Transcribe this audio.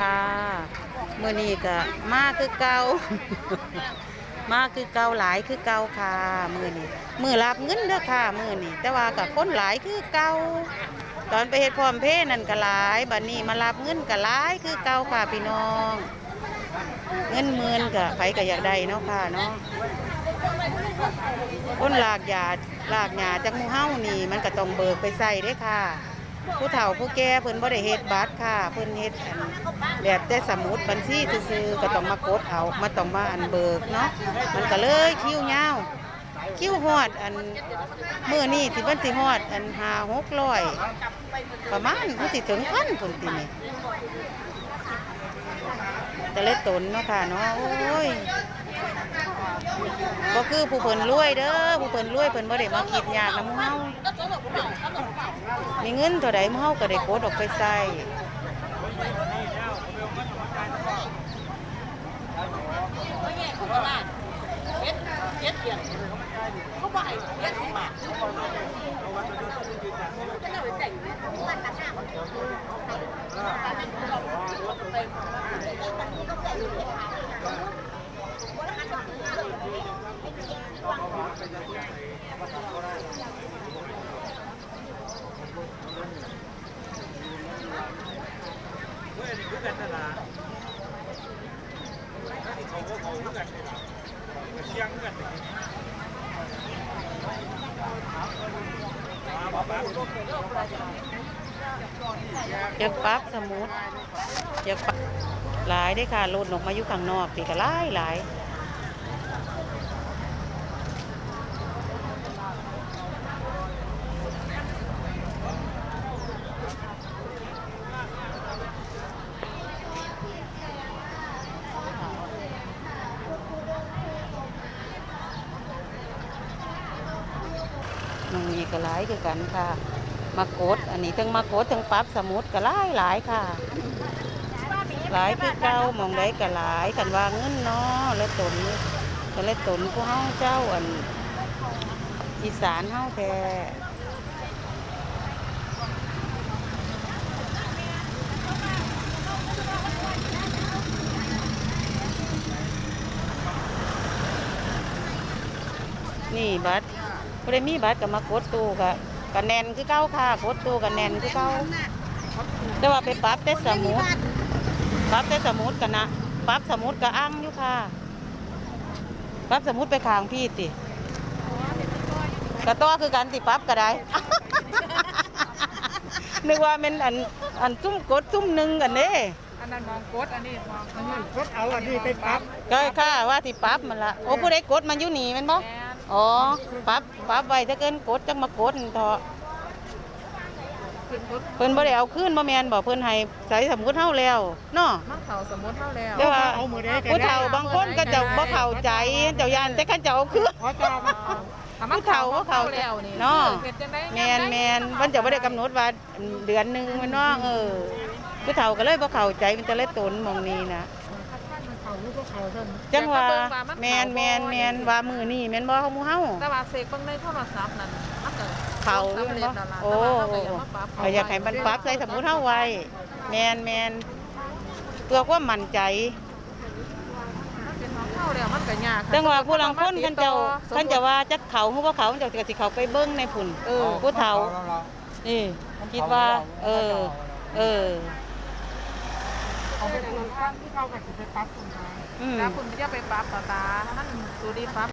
ค่ะมื่อนี้ก็มาคือเกามาคือเกาหลายคือเกาค่ะมื่อนี้มือรับเงินเด้อค่ะมื่อนี้แต่ว่ากับคนหลายคือเกาตอนไปเฮ็ดพร้อมเพย์นั่นก็หลายบัดนี้มารับเงินก็หลายคือเกาค่ะพี่น้อง เงินหมื่นก็ไผก็อยากได้เนาะค่ะเนาะคนหลากยาหลากยาจากหมู่เฮานี่มันก็ต้องเบิกไปใส่เด้ค่ะ ผู้เฒ่าผู้แก่เพิ่นบ่ได้เฮ็ดบัตรค่ะ เพิ่นเฮ็ดอันแบบแต่สมุดบัญชีซื่อๆก็ต้องมากดเอามาต้องมาอันเบิกเนาะมันก็เลยคิวยาว คิวฮอดอันมื้อนี้ที่เพิ่นสิฮอดอัน5 600ประมาณมันสิถึงพันพุ่นตินี่แต่ละตนเนาะค่ะเนาะโอ้ย บ่คือผู้เพิ่นรวยเด้อผู้เพิ่นรวยเพิ่นบ่ได้มาคิดยากนำเฮามีเงินเท่าใดเฮาก็ได้กดออกไปใส่ อยากปั๊บสมุดอยากปั๊บหลายได้ค่ะรถออกมาอยู่ข้างนอกปีกะหลายหลาย มันมีก็หลายคือกันค่ะ มากดอันนี้ทั้งมากดทั้งปั๊บสมุดก็หลายหลายค่ะ หลายคือเก่ามองได้ก็หลายกันว่าเงินเนาะแล้วตนก็แล้วตนผู้เฮาเจ้าอันอีสานเฮาแท้นี่บัตร บ่ได้มีบัตรก็มากดตู้ก็ก็แน่นคือเก่าค่ะกดตู้ก็แน่นคือเก่าแต่ว่าไปปรั๊บแต่สมุดปรั๊บแต่สมุดกันนะปรั๊บสมุดกับอังอยู่ค่ะปรั๊บสมุดไปข้างพี่ติกระต้อคือกันติปรั๊บก็ได้นึกว่าเป็นอันอันซุ่มกดซุ่มหนึ่งกันเด้อันนั้นมองกดอันนี้มองอันอันนี้นั้นกดเอาอันนี้ไปปรับก็ค่ะว่าที่ปรั๊บมันละโอ้ผู้ใดกดมันอยู่นี่แมันบ่แมน อ๋อปรั๊บปรั๊บไว้ถ้าเกินกดจังมากดนั่นเถอะขึ้นกดเพิ่นบ่ได้เอาคืนบ่แม่นบ่เพิ่นให้ใส่สมุดเฮาแล้วเนาะมันเขาสมมติเท่าแล้วแต่ว่าเอามือได้กันผู้เฒ่าบางคนก็จะบ่เข้าใจเจ้าย่านแต่คันเจ้าเอาคืนขอจ้ามาผู้เฒ่าก็เขาแล้วนี่เนาะ เฮ็ดจังได๋แมนแมนมันจะไม่ได้กำหนดว่าเดือนหนึ่งมันเนาะเออผู้เฒ่าก็เลยบ่เข้าใจมันจะเลยตนหมองนี้นะ เขาลูกก็เขาท่านจังว่าแมนแมนแมนว่ามือนี่แมนบ่เขาหมู่เฮา แต่ว่าเสกเบิ่งในโทรศัพท์นั่นมันก็เขาอยู่สำแม่นเร็จบ่แล้วล่ะโอ้ แต่ว่าเราก็โอ้อย่ามาปรับก็อยากให้มันปรับใส่สมุดเฮาไว้แมนแมนเพื่อความมั่นใจ มันเป็นของเขาแล้วมันก็ยากจังว่าผู้ลังคนคันเจ้าสมมุติคันเจ้าว่าจักเขาฮู้ว่าเขาเจ้าก็สิเข้าไปเบิ่งในพุ่นเออผู้เฒ่านี่คิดว่า เออ เออ เอาไปดูข้างที่เขากับสิไปปรับคุณมาอืม แล้วคุณจะไปปรับต่อตามันสูดีปรับ